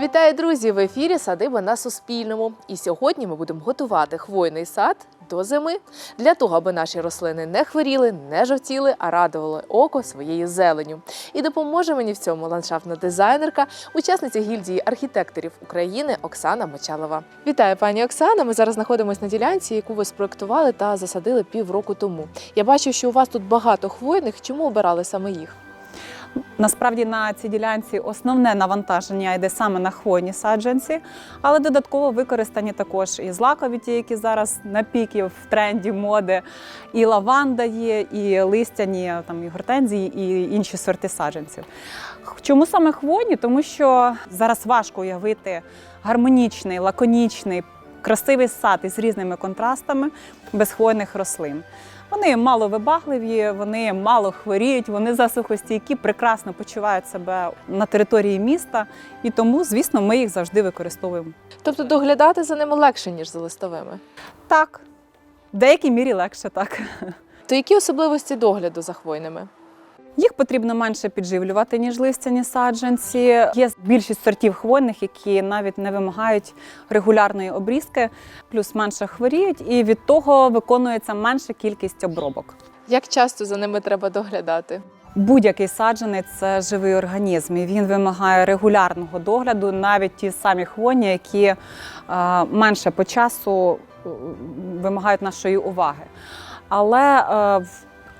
Вітаю, друзі! В ефірі Садиба на Суспільному. І сьогодні ми будемо готувати хвойний сад до зими для того, аби наші рослини не хворіли, не жовтіли, а радували око своєю зеленю. І допоможе мені в цьому ландшафтна дизайнерка, учасниця гільдії архітекторів України Оксана Мочалова. Вітаю, пані Оксана. Ми зараз знаходимося на ділянці, яку ви спроектували та засадили півроку тому. Я бачу, що у вас тут багато хвойних. Чому обирали саме їх? Насправді на цій ділянці основне навантаження йде саме на хвойні саджанці, але додатково використані також і злакові, ті, які зараз на піки в тренді моди, і лаванда є, і листяні там і гортензії, і інші сорти саджанців. Чому саме хвойні? Тому що зараз важко уявити гармонічний, лаконічний, красивий сад із різними контрастами без хвойних рослин. Вони мало вибагливі, вони мало хворіють, вони засухостійкі, прекрасно почувають себе на території міста, і тому, звісно, ми їх завжди використовуємо. Тобто доглядати за ними легше, ніж за листовими. Так, в деякій мірі легше так. То які особливості догляду за хвойними? Їх потрібно менше підживлювати, ніж листяні саджанці. Є більшість сортів хвойних, які навіть не вимагають регулярної обрізки, плюс менше хворіють, і від того виконується менша кількість обробок. Як часто за ними треба доглядати? Будь-який саджанець це живий організм, і він вимагає регулярного догляду, навіть ті самі хвойні, які е, менше по часу е, вимагають нашої уваги. Але е,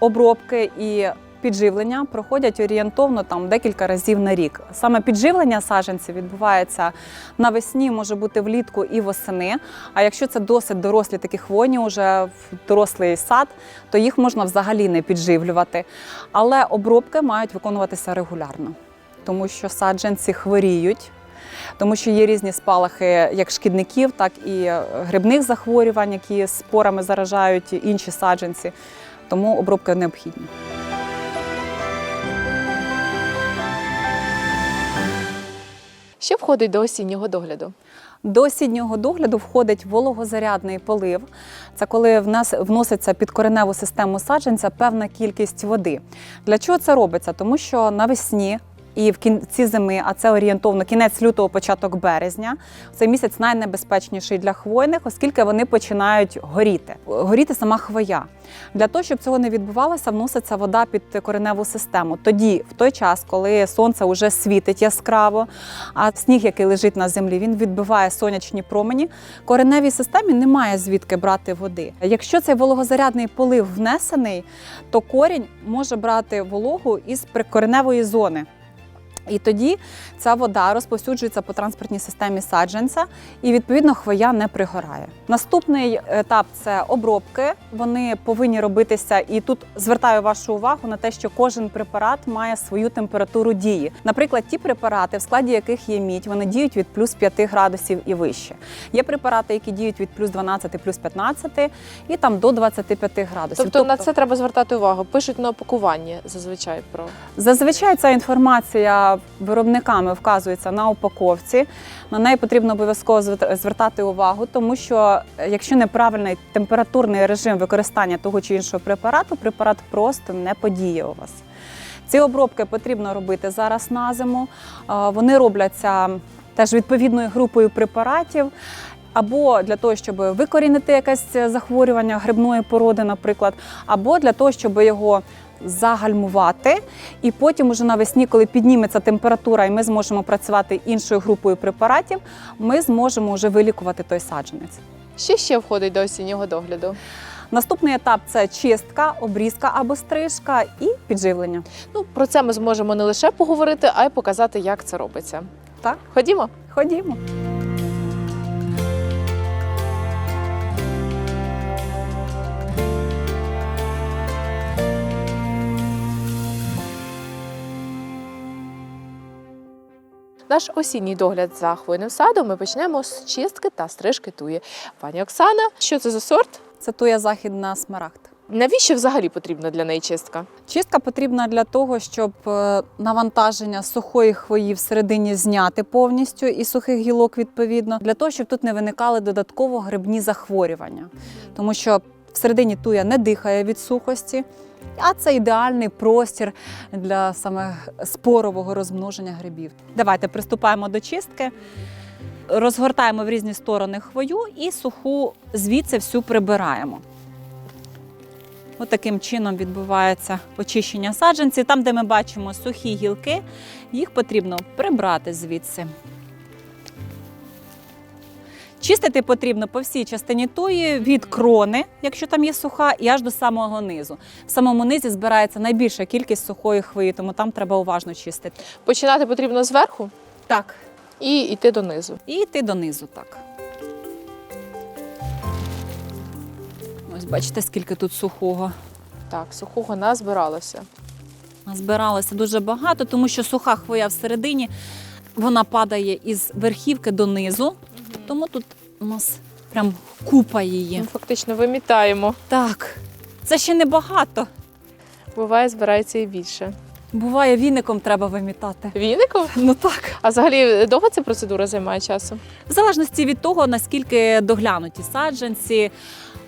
обробки і підживлення проходять орієнтовно там декілька разів на рік. Саме підживлення саджанців відбувається навесні, може бути влітку і восени. А якщо це досить дорослі такі хвойні, вже в дорослий сад, то їх можна взагалі не підживлювати. Але обробки мають виконуватися регулярно, тому що саджанці хворіють. Тому що є різні спалахи як шкідників, так і е, грибних захворювань, які спорами заражають інші саджанці. Тому обробки необхідні. Що входить до осіннього догляду? До осіннього догляду входить вологозарядний полив. Це коли в нас вноситься під кореневу систему саджанця певна кількість води. Для чого це робиться? Тому що навесні. І в кінці зими, а це орієнтовно кінець лютого, початок березня. Цей місяць найнебезпечніший для хвойних, оскільки вони починають горіти. Горіти сама хвоя. Для того, щоб цього не відбувалося, вноситься вода під кореневу систему. Тоді, в той час, коли сонце вже світить яскраво, а сніг, який лежить на землі, він відбиває сонячні промені. Кореневій системі немає звідки брати води. Якщо цей вологозарядний полив внесений, то корінь може брати вологу із прикореневої зони. І тоді ця вода розповсюджується по транспортній системі саджанця, і відповідно хвоя не пригорає. Наступний етап це обробки. Вони повинні робитися, і тут звертаю вашу увагу на те, що кожен препарат має свою температуру дії. Наприклад, ті препарати, в складі яких є мідь, вони діють від плюс 5 градусів і вище. Є препарати, які діють від плюс 12, плюс 15 і там до 25 градусів. Тобто, на це треба звертати увагу. Пишуть на опакуванні зазвичай про Зазвичай ця інформація виробниками вказується на упаковці. На неї потрібно обов'язково звертати увагу, тому що якщо неправильний температурний режим використання того чи іншого препарату, препарат просто не подіє у вас. Ці обробки потрібно робити зараз на зиму. Вони робляться теж відповідною групою препаратів. Або для того, щоб викорінити якесь захворювання грибної породи, наприклад, або для того, щоб його загальмувати, і потім, уже навесні, коли підніметься температура, і ми зможемо працювати іншою групою препаратів, ми зможемо вже вилікувати той саджанець. що ще входить до осіннього догляду? Наступний етап це чистка, обрізка або стрижка і підживлення. Ну про це ми зможемо не лише поговорити, а й показати, як це робиться. Так, Ходімо. ходімо. Наш осінній догляд за хвойним садом ми почнемо з чистки та стрижки туї. Пані Оксана, що це за сорт? Це туя західна смарагд. Навіщо взагалі потрібна для неї чистка? Чистка потрібна для того, щоб е, навантаження сухої хвої всередині зняти повністю і сухих гілок відповідно, для того, щоб тут не виникали додатково грибні захворювання, тому що всередині туя не дихає від сухості. А це ідеальний простір для саме спорового розмноження грибів. Давайте приступаємо до чистки. Розгортаємо в різні сторони хвою і суху звідси всю прибираємо. Ось таким чином відбувається очищення саджанців. Там, де ми бачимо сухі гілки, їх потрібно прибрати звідси. Чистити потрібно по всій частині туї від крони, якщо там є суха, і аж до самого низу. В самому низі збирається найбільша кількість сухої хвої, тому там треба уважно чистити. Починати потрібно зверху Так. і йти донизу. І йти донизу так. Ось бачите, скільки тут сухого. Так, сухого назбиралося. Збиралося дуже багато, тому що суха хвоя всередині вона падає із верхівки донизу, тому тут у нас прям купа її. Ми фактично вимітаємо. Так, це ще не багато. Буває, збирається і більше. Буває, віником треба вимітати. Віником? Ну так. А взагалі довго ця процедура займає часу? В залежності від того, наскільки доглянуті саджанці.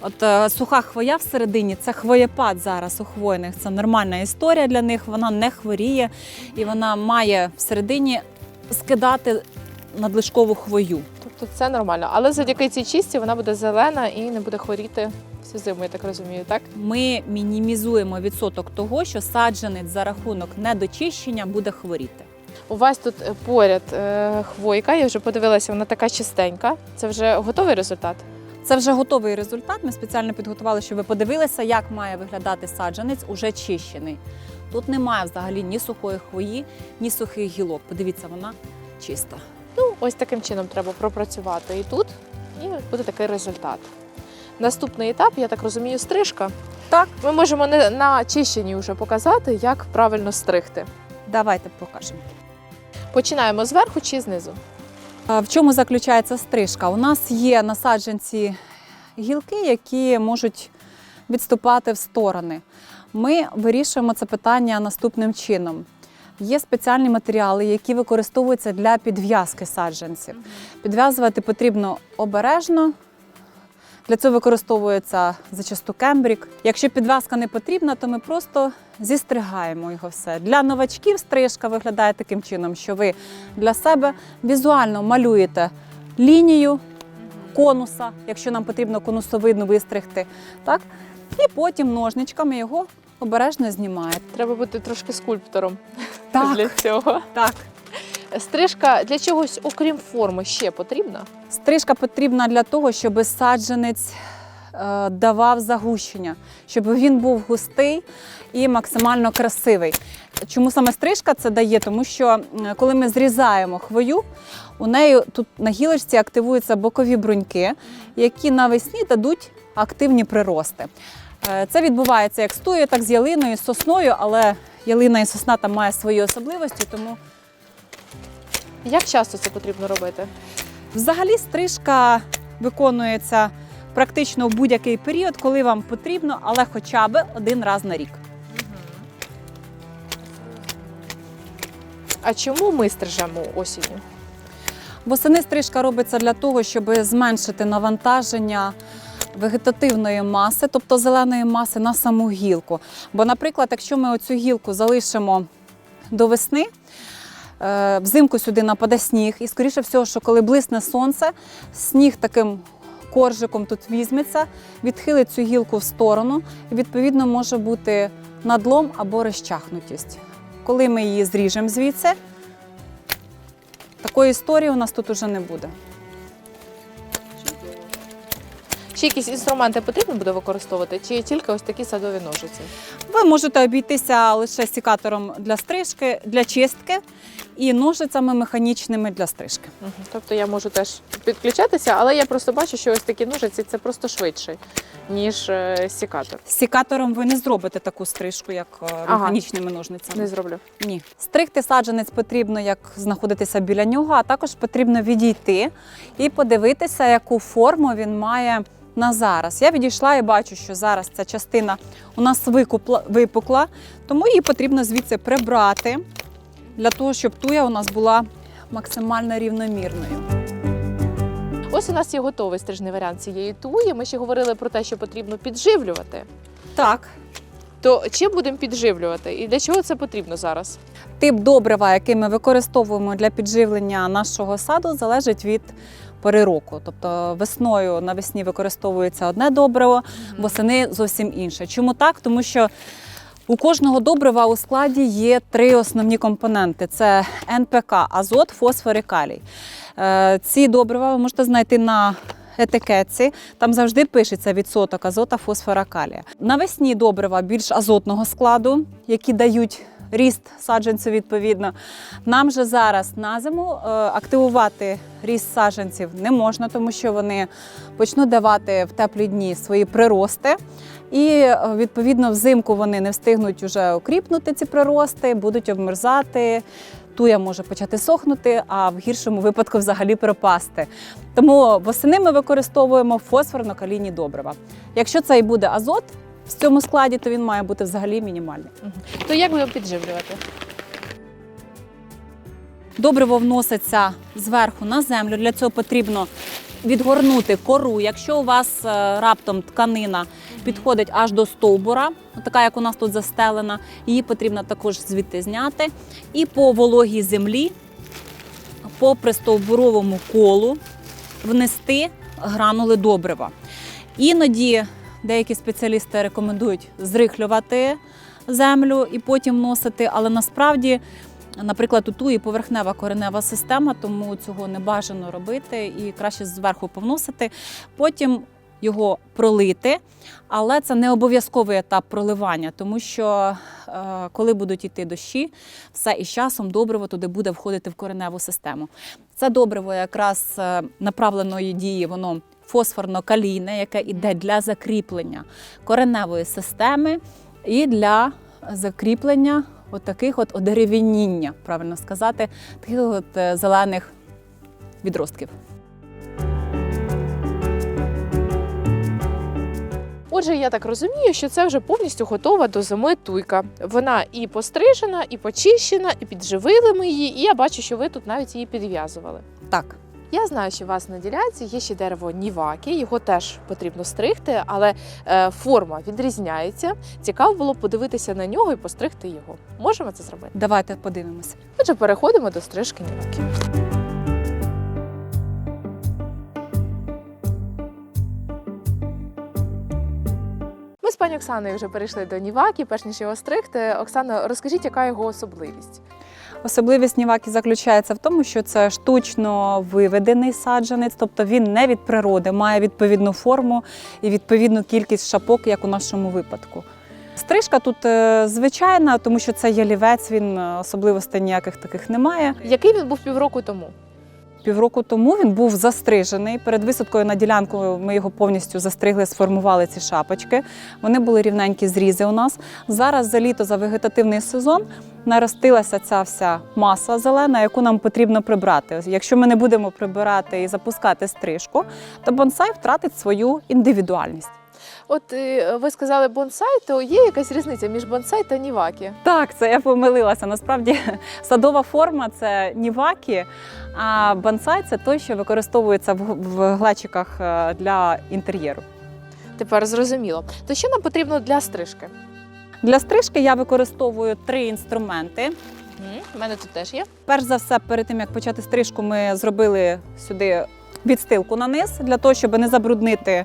От е, суха хвоя всередині це хвоєпад зараз у хвойних. Це нормальна історія для них. Вона не хворіє і вона має всередині скидати надлишкову хвою. Тобто це нормально. Але завдяки цій чисті вона буде зелена і не буде хворіти всю зиму, я так розумію, так? Ми мінімізуємо відсоток того, що саджанець за рахунок недочищення буде хворіти. У вас тут е, поряд е, хвойка, я вже подивилася, вона така чистенька. Це вже готовий результат. Це вже готовий результат. Ми спеціально підготували, щоб ви подивилися, як має виглядати саджанець уже чищений. Тут немає взагалі ні сухої хвої, ні сухих гілок. Подивіться, вона чиста. Ну, ось таким чином треба пропрацювати і тут, і буде такий результат. Наступний етап, я так розумію, стрижка. Так. Ми можемо не на чищенні вже показати, як правильно стригти. Давайте покажемо. Починаємо зверху чи знизу. А В чому заключається стрижка? У нас є на саджанці гілки, які можуть відступати в сторони. Ми вирішуємо це питання наступним чином. Є спеціальні матеріали, які використовуються для підв'язки саджанців. Підв'язувати потрібно обережно. Для цього використовується зачасту кембрік. Якщо підв'язка не потрібна, то ми просто зістригаємо його все. Для новачків стрижка виглядає таким чином, що ви для себе візуально малюєте лінію конуса, якщо нам потрібно конусовидну вистригти. Так? І потім ножничками його обережно знімаєте. Треба бути трошки скульптором для цього. так. Стрижка для чогось, окрім форми, ще потрібна. Стрижка потрібна для того, щоб саджанець е, давав загущення, щоб він був густий і максимально красивий. Чому саме стрижка це дає? Тому що коли ми зрізаємо хвою, у неї тут на гілочці активуються бокові бруньки, які навесні дадуть активні прирости. Е, Це відбувається як з тою, так з ялиною, з сосною, але ялина і сосна там має свої особливості, тому Як часто це потрібно робити? Взагалі стрижка виконується практично в будь-який період, коли вам потрібно, але хоча б один раз на рік. А чому ми стрижемо осінню? Восени стрижка робиться для того, щоб зменшити навантаження вегетативної маси, тобто зеленої маси, на саму гілку. Бо, наприклад, якщо ми оцю гілку залишимо до весни, е, взимку сюди нападе сніг, і скоріше всього, що коли блисне сонце, сніг таким коржиком тут візьметься, відхилить цю гілку в сторону, і відповідно може бути надлом або розчахнутість. Коли ми її зріжемо звідси, такої історії у нас тут уже не буде. Чи якісь інструменти потрібно буде використовувати, чи тільки ось такі садові ножиці? Ви можете обійтися лише сікатором для стрижки, для чистки і ножицями механічними для стрижки. Мгм. Тобто я можу теж підключатися, але я просто бачу, що ось такі ножиці це просто швидше, ніж е, сікатор. Сікатором ви не зробите таку стрижку, як е, Ага. механічними ножницями. Не зроблю. Ні. Стригти саджанець потрібно як знаходитися біля нього, а також потрібно відійти і подивитися, яку форму він має на зараз. Я відійшла і бачу, що зараз ця частина у нас викупла, випукла, тому її потрібно звідси прибрати для того, щоб туя у нас була максимально рівномірною. Ось у нас є готовий стрижний варіант цієї туї. Ми ще говорили про те, що потрібно підживлювати. Так, То чим будемо підживлювати і для чого це потрібно зараз? Тип добрива, який ми використовуємо для підживлення нашого саду, залежить від пори року. Тобто весною навесні використовується одне добриво, восени зовсім інше. Чому так? Тому що у кожного добрива у складі є три основні компоненти: це НПК, азот, фосфор і калій. Е, Ці добрива ви можете знайти на етикетці. Там завжди пишеться відсоток азота, фосфора, калія. Навесні добрива більш азотного складу, які дають ріст саджанцю відповідно. Нам же зараз на зиму е, активувати ріст саджанців не можна, тому що вони почнуть давати в теплі дні свої прирости. І е, відповідно взимку вони не встигнуть уже окріпнути ці прирости, будуть обмерзати. Туя може почати сохнути, а в гіршому випадку взагалі пропасти. Тому восени ми використовуємо фосфорно-калійні добрива. Якщо це і буде азот в цьому складі, то він має бути взагалі мінімальний. То як будемо підживлювати? Добриво вноситься зверху на землю. Для цього потрібно відгорнути кору. Якщо у вас е, раптом тканина підходить аж до стовбура, така як у нас тут застелена, її потрібно також звідти зняти. І по вологій землі, по пристовбуровому колу внести гранули добрива. Іноді деякі спеціалісти рекомендують зрихлювати землю і потім вносити, але насправді Наприклад, у туї поверхнева коренева система, тому цього не бажано робити і краще зверху повносити. Потім його пролити, але це не обов'язковий етап проливання, тому що е, коли будуть йти дощі, все із часом добриво туди буде входити в кореневу систему. Це добриво якраз е, направленої дії, воно фосфорно-калійне, яке йде для закріплення кореневої системи і для закріплення от таких от одерев'яніння, правильно сказати, таких от е, зелених відростків. Отже, я так розумію, що це вже повністю готова до зими туйка. Вона і пострижена, і почищена, і підживили ми її. І я бачу, що ви тут навіть її підв'язували. Так, Я знаю, що у вас на ділянці є ще дерево ніваки, його теж потрібно стригти, але е, форма відрізняється. Цікаво було подивитися на нього і постригти його. Можемо це зробити? давайте подивимося. Отже, переходимо до стрижки ніваки. Пані Оксаною вже перейшли до ніваки, перш ніж його стригти. Оксано, розкажіть, яка його особливість? Особливість ніваки заключається в тому, що це штучно виведений саджанець, тобто він не від природи, має відповідну форму і відповідну кількість шапок, як у нашому випадку. Стрижка тут е, звичайна, тому що це ялівець, він е, особливостей ніяких таких немає. Який він був півроку тому? Півроку тому він був застрижений. Перед висадкою на ділянку ми його повністю застригли, сформували ці шапочки. Вони були рівненькі зрізи у нас. Зараз за літо, за вегетативний сезон, наростилася ця вся маса зелена, яку нам потрібно прибрати. Якщо ми не будемо прибирати і запускати стрижку, то бонсай втратить свою індивідуальність. От е, ви сказали бонсай, то є якась різниця між бонсай та нівакі? Так, це я помилилася. Насправді садова форма це нівакі, а бонсай це той, що використовується в, глечиках е, для інтер'єру. Тепер зрозуміло. То що нам потрібно для стрижки? Для стрижки я використовую три інструменти. У мене тут теж є. Перш за все, перед тим як почати стрижку, ми зробили сюди відстилку на низ для того, щоб не забруднити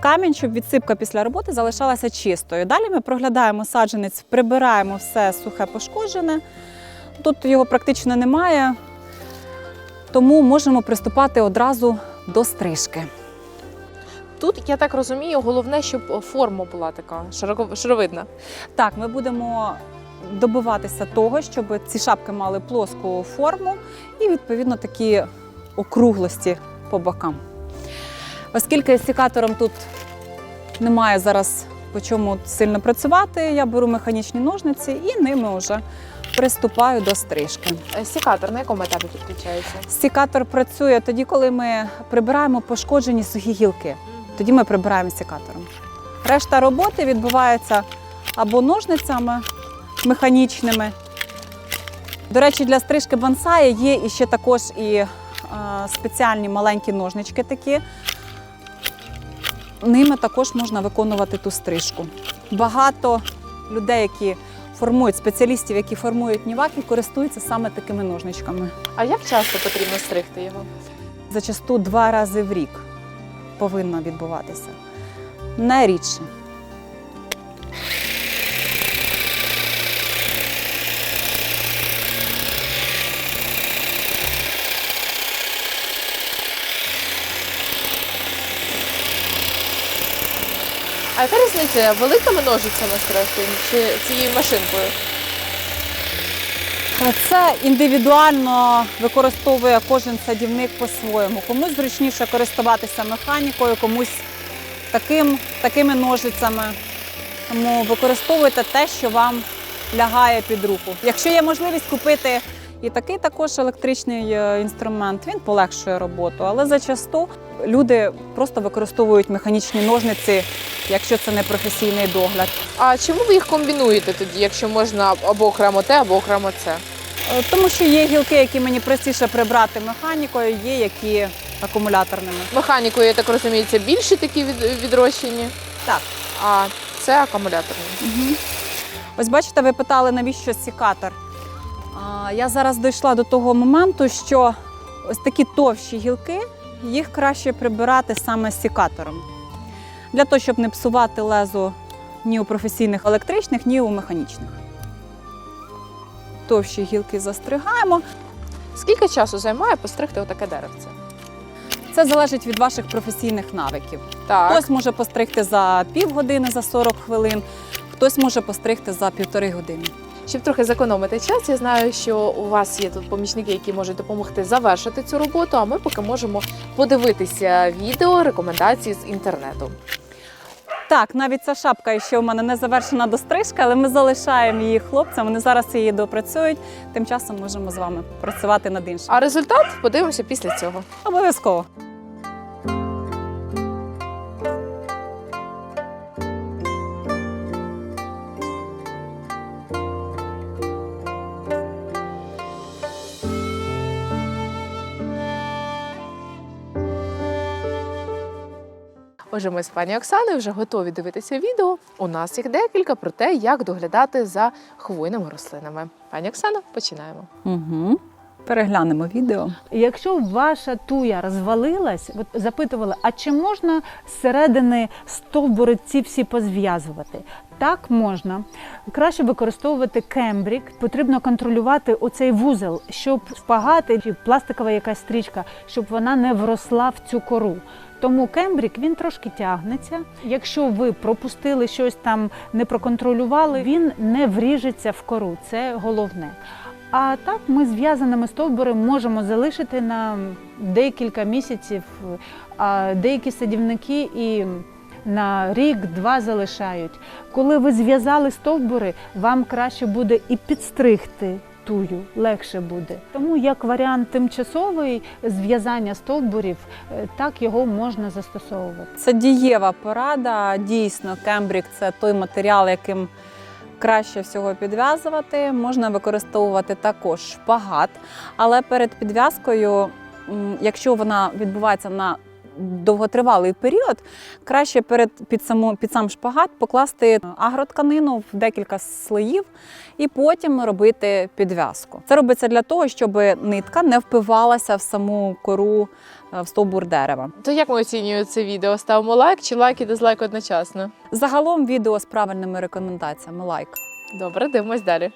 камінь, щоб відсипка після роботи залишалася чистою. Далі ми проглядаємо саджанець, прибираємо все сухе пошкоджене. Тут його практично немає, тому можемо приступати одразу до стрижки. Тут я так розумію, головне, щоб форма була така шаровидна. Так, ми будемо добиватися того, щоб ці шапки мали плоску форму і відповідно такі округлості по бокам. Оскільки секатором тут немає зараз по чому сильно працювати, я беру механічні ножниці і ними вже приступаю до стрижки. Е, Сікатор на якому етапі підключається? Секатор працює тоді, коли ми прибираємо пошкоджені сухі гілки. Тоді ми прибираємо секатором. Решта роботи відбувається або ножницями механічними. До речі, для стрижки бонсая є і ще також і е, спеціальні маленькі ножнички такі. Ними також можна виконувати ту стрижку. Багато людей, які формують спеціалістів, які формують ніваки, користуються саме такими ножничками. А як часто потрібно стригти його? Зачасту два рази в рік повинно відбуватися. Не рідше. Яка різниця великими ножицями стригти чи цією машинкою? Це індивідуально використовує кожен садівник по-своєму. Комусь зручніше користуватися механікою, комусь таким, такими ножицями. Тому використовуйте те, що вам лягає під руку. Якщо є можливість купити і такий також електричний е, інструмент, він полегшує роботу. Але зачасту люди просто використовують механічні ножниці, якщо це не професійний догляд. А чому ви їх комбінуєте тоді, якщо можна або окремо те, або окремо це? Е, Тому що є гілки, які мені простіше прибрати механікою, є які акумуляторними. Механікою, я так розумію, це більші такі від, відрощені, Так. а це акумуляторні. Угу. Ось бачите, ви питали, навіщо сікатор. Я зараз дійшла до того моменту, що ось такі товщі гілки, їх краще прибирати саме сікатором. Для того, щоб не псувати лезо ні у професійних електричних, ні у механічних. Товщі гілки застригаємо. Скільки часу займає постригти отаке деревце? Це залежить від ваших професійних навиків. Так. Хтось може постригти за півгодини, за 40 хвилин, хтось може постригти за півтори години. Щоб трохи зекономити час, я знаю, що у вас є тут помічники, які можуть допомогти завершити цю роботу. А ми поки можемо подивитися відео рекомендації з інтернету. Так, навіть ця шапка ще у мене не завершена до стрижки, але ми залишаємо її хлопцям. Вони зараз її допрацюють. Тим часом можемо з вами працювати над іншим. А результат подивимося після цього. Обов'язково. Отже, ми з пані Оксаною вже готові дивитися відео. У нас їх декілька про те, як доглядати за хвойними рослинами. Пані Оксано, починаємо. Угу. Переглянемо відео. Якщо ваша туя розвалилась, от запитували, а чи можна зсередини стовбури ці всі позв'язувати? Так можна. Краще використовувати кембрік. Потрібно контролювати оцей вузол, щоб шпагати чи пластикова якась стрічка, щоб вона не вросла в цю кору. Тому кембрік він трошки тягнеться. Якщо ви пропустили щось там, не проконтролювали, він не вріжеться в кору. Це головне. А так ми зв'язаними стовбури можемо залишити на декілька місяців, а деякі садівники і на рік-два залишають. Коли ви зв'язали стовбури, вам краще буде і підстригти тую, легше буде. Тому як варіант тимчасовий зв'язання стовбурів, е, так його можна застосовувати. Це дієва порада. Дійсно, кембрік це той матеріал, яким краще всього підв'язувати. Можна використовувати також шпагат, але перед підв'язкою, якщо вона відбувається на довготривалий період, краще перед під саму під сам шпагат покласти агротканину в декілька слоїв і потім робити підв'язку. Це робиться для того, щоб нитка не впивалася в саму кору е, в стовбур дерева. То як ми оцінюємо це відео? Ставимо лайк чи лайк і дизлайк одночасно? Загалом відео з правильними рекомендаціями лайк. Добре, дивимось далі.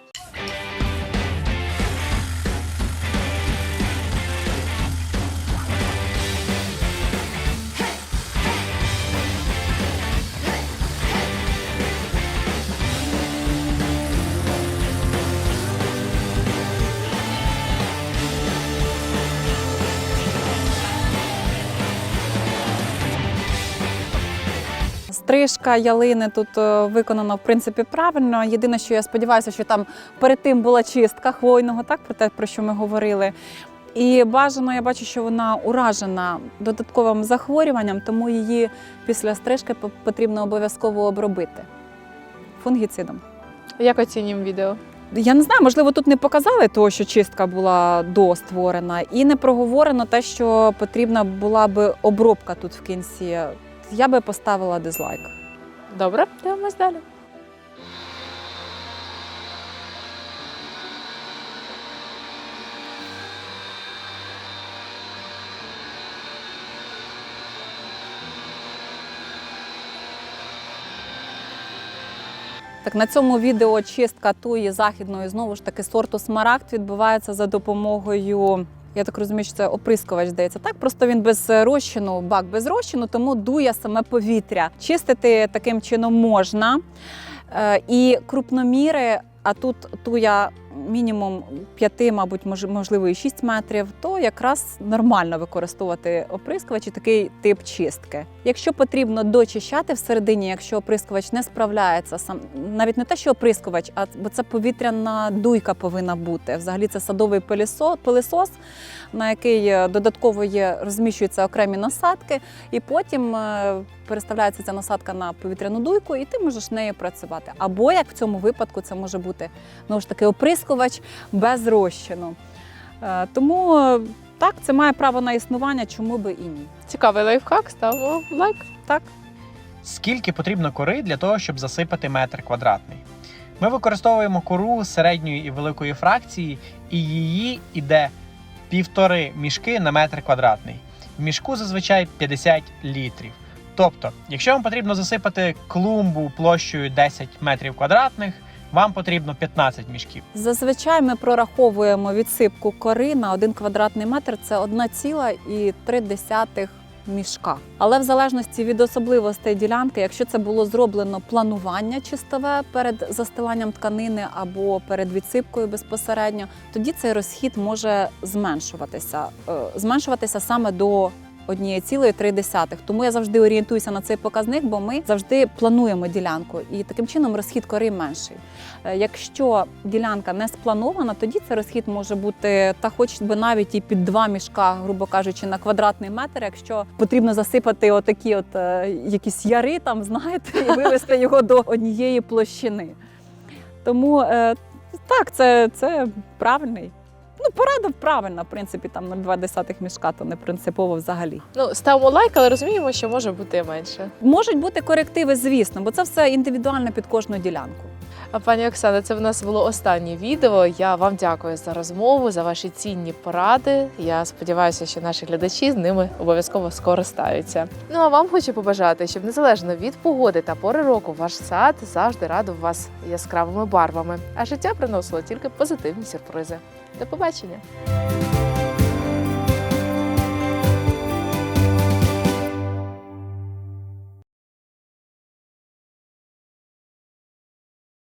Стрижка ялини тут е, виконана в принципі правильно. Єдине, що я сподіваюся, що там перед тим була чистка хвойного, так про те, про що ми говорили. І бажано, я бачу, що вона уражена додатковим захворюванням, тому її після стрижки по- потрібно обов'язково обробити фунгіцидом. Як оцінюємо відео? Я не знаю, можливо, тут не показали того, що чистка була до створена, і не проговорено те, що потрібна була би обробка тут в кінці. Я би поставила дизлайк. Добре, дивимось далі. Так на цьому відео чистка туї західної знову ж таки сорту смарагд відбувається за допомогою я так розумію, що це оприскувач здається. Так просто він без розчину, бак без розчину, тому дує саме повітря. Чистити таким чином можна. Е, І крупноміри, а тут туя мінімум 5, мабуть, можливо, і 6 метрів, то якраз нормально використовувати оприскувач і такий тип чистки. Якщо потрібно дочищати всередині, якщо оприскувач не справляється, сам навіть не те, що оприскувач, а бо це повітряна дуйка повинна бути. Взагалі це садовий пилисос, на який е, додатково є розміщуються окремі насадки, і потім е, переставляється ця насадка на повітряну дуйку, і ти можеш нею працювати. Або як в цьому випадку, це може бути знову ж таки оприскувач без розчину. Е, Тому е, так, це має право на існування, чому би і ні. Цікавий лайфхак, ставимо лайк. Так. Скільки потрібно кори для того, щоб засипати метр квадратний? Ми використовуємо кору середньої і великої фракції, і її іде півтори мішки на метр квадратний. В мішку зазвичай 50 літрів. Тобто, якщо вам потрібно засипати клумбу площею 10 метрів квадратних, вам потрібно 15 мішків. Зазвичай ми прораховуємо відсипку кори на один квадратний метр. Це 1,3 мішка. Але в залежності від особливостей ділянки, якщо це було зроблено планування чистове перед застиланням тканини або перед відсипкою безпосередньо, тоді цей розхід може зменшуватися, Е, зменшуватися саме до 1,3. Тому я завжди орієнтуюся на цей показник, бо ми завжди плануємо ділянку, і таким чином розхід кори менший. Е, Якщо ділянка не спланована, тоді цей розхід може бути та хоч би навіть і під два мішка, грубо кажучи, на квадратний метр. Якщо потрібно засипати отакі, от е, якісь яри, там знаєте, і вивести його до однієї площини. Тому е, так, це, це правильний. Ну, порада правильна, в принципі, там 0,2 мішка, то не принципово взагалі. Ну, ставимо лайк, але розуміємо, що може бути менше. Можуть бути корективи, звісно, бо це все індивідуально під кожну ділянку. А пані Оксана, це в нас було останнє відео. Я вам дякую за розмову, за ваші цінні поради. Я сподіваюся, що наші глядачі з ними обов'язково скористаються. Ну а вам хочу побажати, щоб незалежно від погоди та пори року ваш сад завжди радив вас яскравими барвами, а життя приносило тільки позитивні сюрпризи. До побачення!